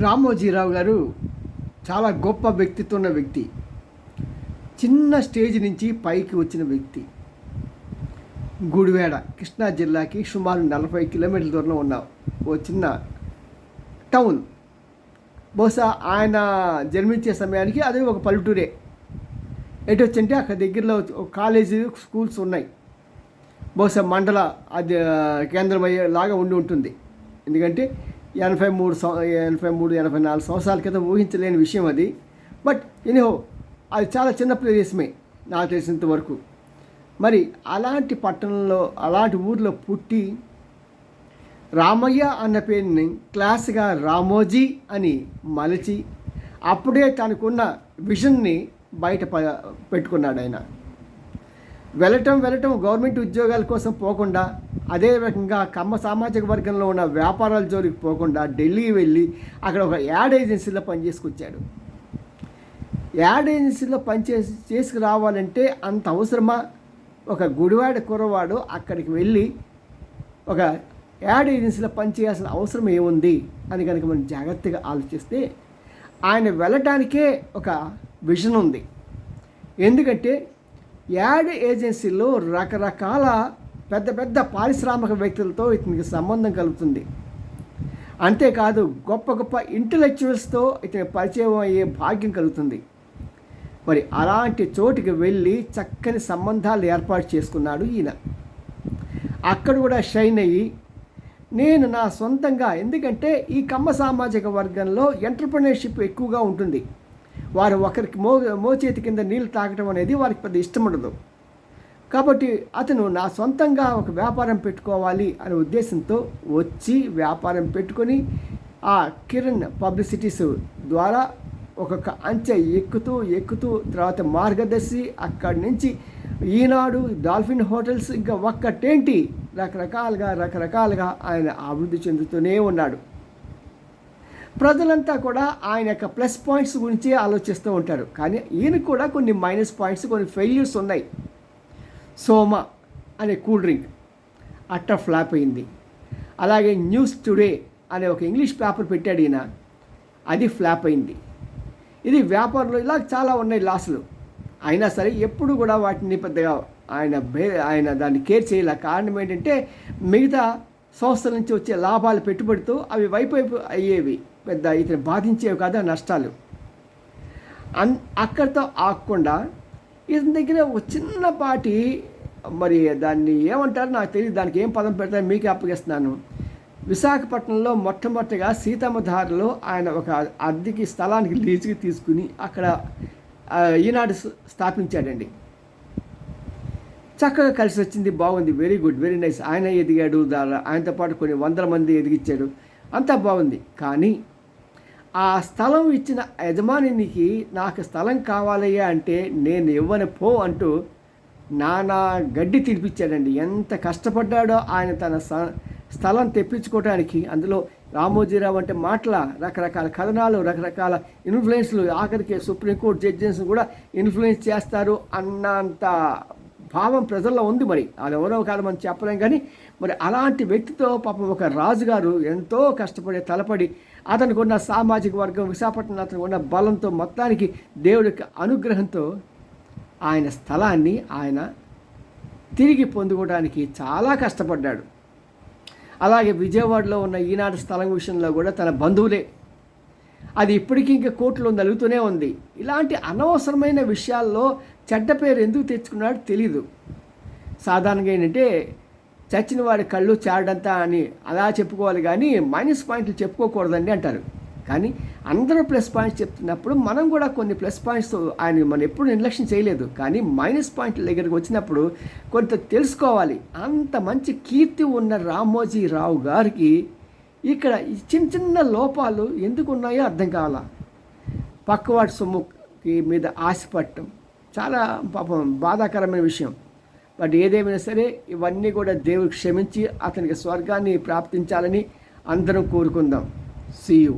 రామోజీరావు గారు చాలా గొప్ప వ్యక్తిత్వం ఉన్న వ్యక్తి. చిన్న స్టేజ్ నుంచి పైకి వచ్చిన వ్యక్తి. గుడివేడ కృష్ణా జిల్లాకి సుమారు నలభై కిలోమీటర్ల దూరంలో ఉన్న ఓ చిన్న టౌన్. బహుశా ఆయన జన్మించే సమయానికి అది ఒక పల్లెటూరే. ఎటు వచ్చింటే అక్కడ దగ్గరలో ఒక కాలేజీ స్కూల్స్ ఉన్నాయి. బహుశా మండల అది కేంద్రం అయ్యేలాగా ఉండి ఉంటుంది. ఎందుకంటే ఎనభై మూడు ఎనభై మూడు ఎనభై నాలుగు సంవత్సరాల క్రితం ఊహించలేని విషయం అది. బట్ ఎనిహో అది చాలా చిన్న ప్రదేశమే నాకు తెలిసినంత వరకు. మరి అలాంటి పట్టణంలో అలాంటి ఊర్లో పుట్టి రామయ్య అన్న పేరుని క్లాస్గా రామోజీ అని మలిచి అప్పుడే తనకున్న విజన్ని బయట ప పెట్టుకున్నాడు ఆయన వెళ్ళటం వెళ్ళటం గవర్నమెంట్ ఉద్యోగాల కోసం పోకుండా అదే రకంగా కమ్మ సామాజిక వర్గంలో ఉన్న వ్యాపారాల జోలికి పోకుండా ఢిల్లీ వెళ్ళి అక్కడ ఒక యాడ్ ఏజెన్సీలో పనిచేసుకొచ్చాడు. యాడ్ ఏజెన్సీలో పనిచేసి చేసుకురావాలంటే అంత అవసరమా? ఒక గుడివాడ కుర్రవాడు అక్కడికి వెళ్ళి ఒక యాడ్ ఏజెన్సీలో పనిచేయాల్సిన అవసరం ఏముంది? అని కనుక మనం జాగ్రత్తగా ఆలోచిస్తే ఆయన వెళ్ళటానికే ఒక విజన్ ఉంది. ఎందుకంటే యాడ్ ఏజెన్సీలో రకరకాల పెద్ద పెద్ద పారిశ్రామిక వ్యక్తులతో ఇతనికి సంబంధం కలుగుతుంది. అంతేకాదు గొప్ప గొప్ప ఇంటలెక్చువల్స్తో ఇతని పరిచయం అయ్యే భాగ్యం కలుగుతుంది. మరి అలాంటి చోటుకి వెళ్ళి చక్కని సంబంధాలు ఏర్పాటు చేసుకున్నాడు ఈయన. అక్కడ కూడా షైన్ అయ్యి నేను నా సొంతంగా ఎందుకంటే ఈ కమ్మ సామాజిక వర్గంలో ఎంటర్ప్రినర్షిప్ ఎక్కువగా ఉంటుంది. వారు ఒకరికి మో మోచేతి కింద నీళ్ళు తాగటం అనేది వారికి పెద్ద ఇష్టం ఉండదు కాబట్టి అతను నా సొంతంగా ఒక వ్యాపారం పెట్టుకోవాలి అనే ఉద్దేశంతో వచ్చి వ్యాపారం పెట్టుకొని ఆ కిరణ్ పబ్లిసిటీస్ ద్వారా ఒక్కొక్క అంచె ఎక్కుతూ ఎక్కుతూ తర్వాత మార్గదర్శి అక్కడి నుంచి ఈనాడు డాల్ఫిన్ హోటల్స్ ఇంకా ఒక్కటేంటి? రకరకాలుగా రకరకాలుగా ఆయన అభివృద్ధి చెందుతూనే ఉన్నాడు. ప్రజలంతా కూడా ఆయన యొక్క ప్లస్ పాయింట్స్ గురించి ఆలోచిస్తూ ఉంటారు. కానీ ఈయన కూడా కొన్ని మైనస్ పాయింట్స్ కొన్ని ఫెయిల్యూర్స్ ఉన్నాయి. సోమ అనే కూల్ డ్రింక్ అట్ట ఫ్లాప్ అయింది. అలాగే న్యూస్ టుడే అనే ఒక ఇంగ్లీష్ పేపర్ పెట్టాడు ఈయన. అది ఫ్లాప్ అయింది. ఇది వ్యాపారంలో ఇలా చాలా ఉన్నాయి లాసులు. అయినా సరే ఎప్పుడు కూడా వాటిని పెద్దగా ఆయన బే ఆయన దాన్ని కేర్ చేయలే కారణం ఏంటంటే మిగతా సంస్థల నుంచి వచ్చే లాభాలు పెట్టుబడితో అవి వైపు వైపు అయ్యేవి. పెద్ద ఇతను బాధించేవి కాదు నష్టాలు. అన్ అక్కడితో ఆకుండా ఇతని దగ్గర ఒక చిన్నపాటి మరి దాన్ని ఏమంటారు నాకు తెలియదు దానికి ఏం పదం పెడతారు మీకే అప్పగిస్తున్నాను. విశాఖపట్నంలో మొట్టమొదటిగా సీతమ్మధారలో ఆయన ఒక అద్దెకి స్థలానికి లీజుకి తీసుకుని అక్కడ ఈనాడు స్థాపించాడండి. చక్కగా కలిసి వచ్చింది బాగుంది వెరీ గుడ్ వెరీ నైస్. ఆయన ఎదిగాడు ఆయనతో పాటు కొన్ని వందల మంది ఎదిగించాడు అంతా బాగుంది. కానీ ఆ స్థలం ఇచ్చిన యజమానికి నాకు స్థలం కావాలయ్యా అంటే నేను ఇవ్వని పో అంటూ నానా గడ్డి తినిపించాడండి. ఎంత కష్టపడ్డాడో ఆయన తన స- స్థలం తెప్పించుకోవడానికి అందులో రామోజీరావు అంటే మాటల రకరకాల కథనాలు రకరకాల ఇన్ఫ్లుయెన్స్లు ఆఖరికి సుప్రీంకోర్టు జడ్జెస్ కూడా ఇన్ఫ్లుయెన్స్ చేస్తారు అన్నంత భావం ప్రజల్లో ఉంది మరి. అది ఎవరో కాదు మనం చెప్పలేం కానీ మరి అలాంటి వ్యక్తితో పాపం ఒక రాజుగారు ఎంతో కష్టపడి తలపడి అతనికి ఉన్న సామాజిక వర్గం విశాఖపట్నం అతనికి ఉన్న బలంతో మొత్తానికి దేవుడి అనుగ్రహంతో ఆయన స్థలాన్ని ఆయన తిరిగి పొందుకోవడానికి చాలా కష్టపడ్డాడు. అలాగే విజయవాడలో ఉన్న ఈనాడు స్థలం విషయంలో కూడా తన బంధువులే. అది ఇప్పటికీ ఇంకా కోర్టులో నలుగుతూనే ఉంది. ఇలాంటి అనవసరమైన విషయాల్లో చెడ్డ పేరు ఎందుకు తెచ్చుకున్నాడో తెలీదు. సాధారణంగా ఏంటంటే చచ్చిన వాడి కళ్ళు చాడంతా అని అలా చెప్పుకోవాలి కానీ మైనస్ పాయింట్లు చెప్పుకోకూడదండి అంటారు. కానీ అందరూ ప్లస్ పాయింట్స్ చెప్తున్నప్పుడు మనం కూడా కొన్ని ప్లస్ పాయింట్స్ ఆయన మనం ఎప్పుడు నిర్లక్ష్యం చేయలేదు. కానీ మైనస్ పాయింట్ల దగ్గరికి వచ్చినప్పుడు కొంత తెలుసుకోవాలి. అంత మంచి కీర్తి ఉన్న రామోజీ రావు గారికి ఇక్కడ చిన్న చిన్న లోపాలు ఎందుకు ఉన్నాయో అర్థం కావాల? పక్కవాడి సొమ్ముకి మీద ఆశపడటం చాలా పాపం బాధాకరమైన విషయం. బట్ ఏదేమైనా సరే ఇవన్నీ కూడా దేవుడు క్షమించి అతనికి స్వర్గాన్ని ప్రాప్తించాలని అందరం కోరుకుందాం. సీయూ